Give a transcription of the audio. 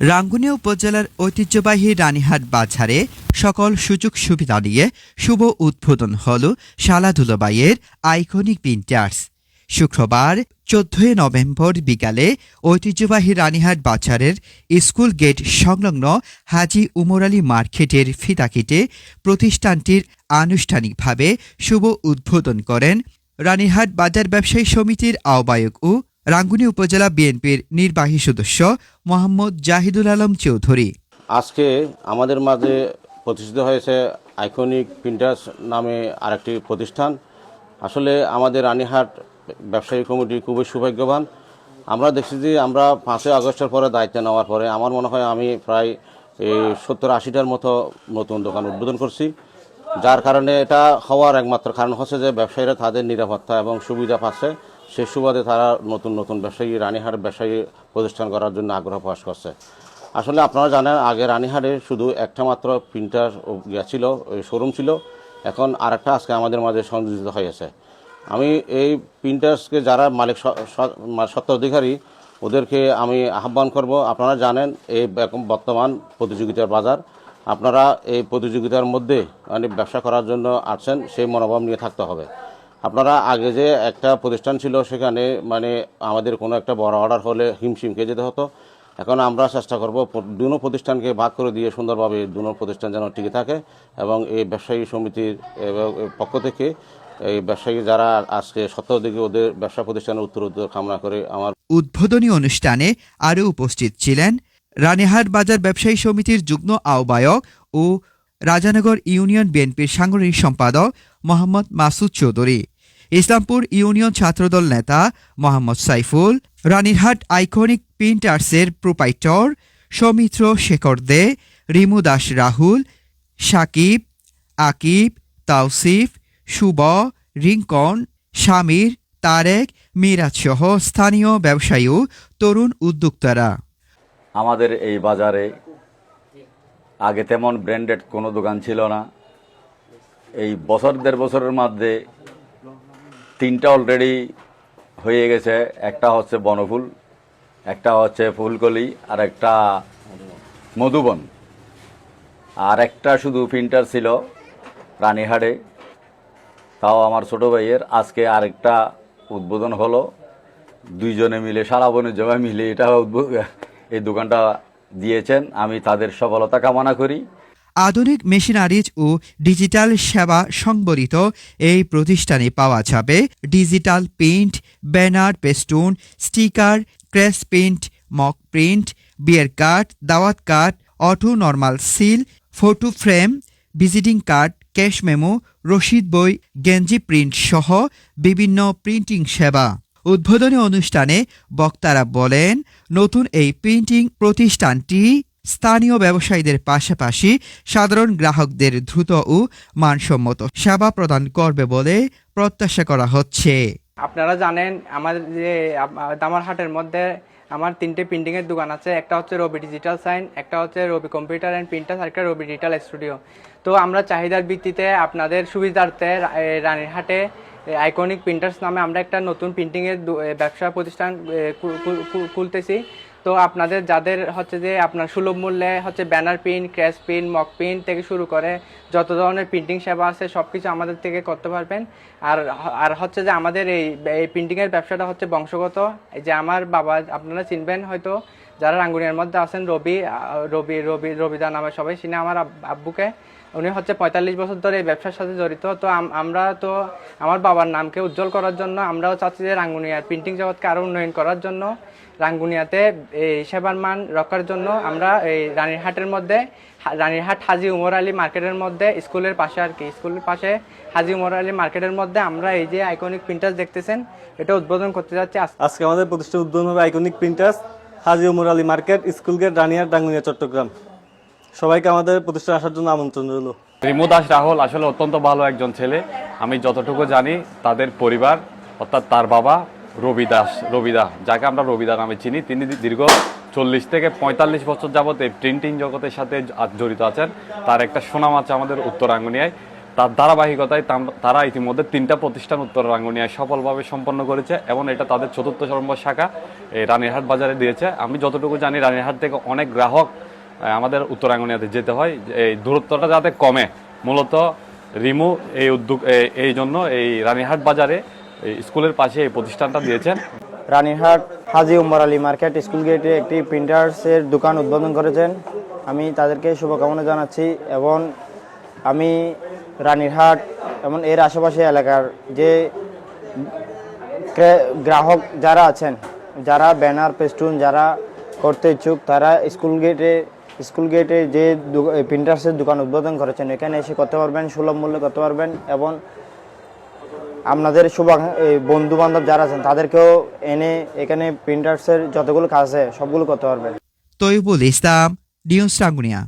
রাঙ্গুনিয়া উপজেলার ঐতিহ্যবাহী রানীহাট বাজারে সকল সুযোগ সুবিধা নিয়ে শুভ উদ্বোধন হল শালা দুলবাইয়ের আইকনিক প্রিন্টার্স শুক্রবার চোদ্দই নভেম্বর বিকালে ঐতিহ্যবাহী রানীহাট বাজারের স্কুল গেট সংলগ্ন হাজি উমর আলী মার্কেটের ফিতাকিতে প্রতিষ্ঠানটির আনুষ্ঠানিকভাবে শুভ উদ্বোধন করেন রানীহাট বাজার ব্যবসায়ী সমিতির আহ্বায়ক ও রাঙ্গুনি উপজেলা বিএনপির নির্বাহী সদস্য মোহাম্মদ জাহিদুল আলম চৌধুরী। আজকে আমাদের মাঝে প্রতিষ্ঠিত হয়েছে আইকনিক প্রিন্টার্স নামে আরেকটি প্রতিষ্ঠান। আসলে আমাদের রানীহাট ব্যবসায়ী কমিটি খুবই সৌভাগ্যবান। আমরা দেখছি যে আমরা পাঁচই আগস্টের পরে দায়িত্ব নেওয়ার পরে আমার মনে হয় আমি প্রায় সত্তর আশিটার মতো নতুন দোকান উদ্বোধন করছি। যার কারণে এটা হওয়ার একমাত্র কারণ হচ্ছে যে ব্যবসায়ীরা তাদের নিরাপত্তা এবং সুবিধা পাচ্ছে। সে সুবাদে তারা নতুন নতুন ব্যবসায়ী, রানীহাট ব্যবসায়ী প্রতিষ্ঠান করার জন্য আগ্রহ প্রকাশ করছে। আসলে আপনারা জানেন, আগে রানীহাটে শুধু একটা মাত্র প্রিন্টার ছিল, ওই শোরুম ছিল। এখন আরেকটা আজকে আমাদের মাঝে সংযোজিত হয়েছে। আমি এই প্রিন্টার্সকে যারা মালিক স্বত্বাধিকারী ওদেরকে আমি আহ্বান করব। আপনারা জানেন, এই বর্তমান প্রতিযোগিতার বাজার। আপনারা এই প্রতিযোগিতার মধ্যে মানে ব্যবসা করার জন্য আসছেন সেই মনোভাব নিয়ে থাকতে হবে। আপনারা আগে যে একটা প্রতিষ্ঠান ছিল, সেখানে মানে আমাদের কোনো একটা বড় অর্ডার হলে হিমশিমকে যেতে হতো। এখন আমরা চেষ্টা করব দুনো প্রতিষ্ঠানকে ভাগ করে দিয়ে সুন্দরভাবে দুনো প্রতিষ্ঠান যেন টিকে থাকে এবং এই ব্যবসায়ী সমিতির পক্ষ থেকে এই ব্যবসায়ী যারা আজকে সত্তর দিকে ওদের ব্যবসা প্রতিষ্ঠানের উত্তর উত্তর কামনা করে আমার উদ্বোধনী অনুষ্ঠানে আরও উপস্থিত ছিলেন রানীহাট বাজার ব্যবসায়ী সমিতির যুগ্ম আহ্বায়ক ও রাজানগর ইউনিয়ন বিএনপির সাংগঠনিক সম্পাদক মোহাম্মদ মাসুদ চৌধুরী, ইসলামপুর ইউনিয়ন ছাত্রদল নেতা মোহাম্মদ সাইফুল রানীরহাট আইকনিক প্রিন্টার্সের প্রোপাইটর সৌমিত্র শেখর দে, রিমু দাস রাহুল, সাকিব, আকিব, তাওসিফ, শুভ, রিঙ্কন, শামির, তারেক, মিরাজ সহ স্থানীয় ব্যবসায়ী তরুণ উদ্যোক্তারা। আমাদের এই বাজারে আগে তেমন ব্র্যান্ডেড কোনো দোকান ছিল না। এই বছর দেড় বছরের মধ্যে তিনটা অলরেডি হয়ে গেছে। একটা হচ্ছে বনফুল, একটা হচ্ছে ফুলকলি, আর একটা মধুবন। আর একটা শুধু প্রিন্টার ছিল রানীহাটে। তাও আমার ছোট ভাইয়ের। আজকে আরেকটা উদ্বোধন হলো। দুইজনে মিলে, সারা বনের জমা মিলে এটা উদ্বোধ এই দোকানটা দিয়েছেন। আমি তাদের সফলতা কামনা করি। আধুনিক মেশিনারিজ ও ডিজিটাল সেবা সংবলিত এই প্রতিষ্ঠানে পাওয়া যাবে digital print banner, পেস্টুন, sticker, crest print mug print বিয়ার কার্ড, দাওয়াত card, auto normal seal, photo frame, visiting card, cash memo, রসিদ বই, গেঞ্জি প্রিন্ট সহ বিভিন্ন প্রিন্টিং সেবা। উদ্বোধনী অনুষ্ঠানে বক্তারা বলেন, নতুন এই প্রিন্টিং প্রতিষ্ঠানটি স্থানীয় ব্যবসায়ীদের পাশাপাশি সাধারণ গ্রাহকদের দ্রুত ও মানসম্মত সেবা প্রদান করবে বলে প্রত্যাশা করা হচ্ছে। আপনারা জানেন আমাদের যে দামার হাটের মধ্যে আমার তিনটে প্রিন্টিং এর দোকান আছে, একটা হচ্ছে রবি ডিজিটাল সাইন, একটা হচ্ছে রবি কম্পিউটার অ্যান্ড প্রিন্টার আর একটা রবি ডিজিটাল স্টুডিও। তো আমরা চাহিদার ভিত্তিতে আপনাদের সুবিধার্থে রানীরহাটে আইকনিক প্রিন্টার্স নামে আমরা একটা নতুন প্রিন্টিং এর ব্যবসা প্রতিষ্ঠান খুলতেছি। তো আপনাদের যাদের হচ্ছে যে আপনার সুলভ মূল্যে হচ্ছে banner print crash print mug print থেকে শুরু করে যত ধরনের প্রিন্টিং সেবা আছে সব কিছু আমাদের থেকে করতে পারবেন। আর আর হচ্ছে যে আমাদের এই প্রিন্টিংয়ের ব্যবসাটা হচ্ছে বংশগত। যে আমার বাবা, আপনারা চিনবেন হয়তো। যারা রাঙ্গুনিয়ার মধ্যে আছেন, রবি রবি রবি, রবিদা নামে সবাই চিনে আমার আব- আব্বুকে। উনি হচ্ছে পঁয়তাল্লিশ বছর ধরে এই ব্যবসার সাথে জড়িত। তো আমরা তো আমার বাবার নামকে উজ্জ্বল করার জন্য, আমরাও চাচ্ছি যে রাঙ্গুনিয়ার প্রিন্টিং জগৎকে আরও উন্নয়ন করার জন্য, রাঙ্গুনিয়াতে এই সেবার মান রক্ষার জন্য আমরা এই রানীরহাটের মধ্যে রানীরহাট হাজি উমর আলী মার্কেটের মধ্যে, স্কুলের পাশে আর কি, স্কুলের পাশে হাজি উমর আলী মার্কেটের মধ্যে আমরা এই যে আইকনিক প্রিন্টার দেখতেছেন, এটা উদ্বোধন করতে যাচ্ছি আজ- আজকে আমাদের প্রতিষ্ঠান উদ্বোধন হবে iconic printers Haji Umar Ali market, school gate, Ranir, Danguniya, Chittagong. সবাইকে আমাদের প্রতিষ্ঠান আসার জন্য আমন্ত্রণ রইল। রিমু দাস রাহুল আসলে অত্যন্ত ভালো একজন ছেলে। আমি যতটুকু জানি, তাদের পরিবার, অর্থাৎ তার বাবা রবি দাস রবিদা, যাকে আমরা রবিদা নামে চিনি। তিনি দীর্ঘ চল্লিশ থেকে পঁয়তাল্লিশ বছর যাবত এই প্রিন্টিং জগতের সাথে জড়িত আছেন। তার একটা সুনাম আছে আমাদের উত্তরাঙ্গনিয়ায়। তার ধারাবাহিকতায় তারা ইতিমধ্যে তিনটা প্রতিষ্ঠান উত্তর রাঙ্গুনিয়ায় সফলভাবে সম্পন্ন করেছে এবং এটা তাদের চতুর্থ নম্বর শাখা এই রানীরহাট বাজারে দিয়েছে। আমি যতটুকু জানি, রানীরহাট থেকে অনেক গ্রাহক আমাদের উত্তরাঙ্গনিয়াতে যেতে হয়। এই দূরত্বটা যাতে কমে, মূলত রিমু এই উদ্যোগ এই- জন্য এই রানীরহাট বাজারে স্কুলের পাশে এই প্রতিষ্ঠানটা দিয়েছেন। রানীরহাট হাজি উম্মর আলী মার্কেট স্কুল গেটে একটি প্রিন্টার্সের দোকান উদ্বোধন করেছেন। আমি তাদেরকে শুভকামনা জানাচ্ছি এবং আমি রানীরহাট এবং এর আশেপাশে এলাকার যে গ্রাহক যারা আছেন, যারা ব্যানার পেস্টুন যারা করতে ইচ্ছুক, তারা স্কুল গেটে স্কুল গেটে যে প্রিন্টার্সের দোকান উদ্বোধন করেছেন, এখানে এসে করতে পারবেন, সুলভ মূল্যে করতে পারবেন এবং আপনাদের শুভ বন্ধু বান্ধব যারা আছেন, তাদেরকেও এনে এখানে প্রিন্টার্সের যতগুলো কাজ আছে, সবগুলো করতে পারবেন। তৈবুল ইসলাম, নিউজ রাঙ্গুনিয়া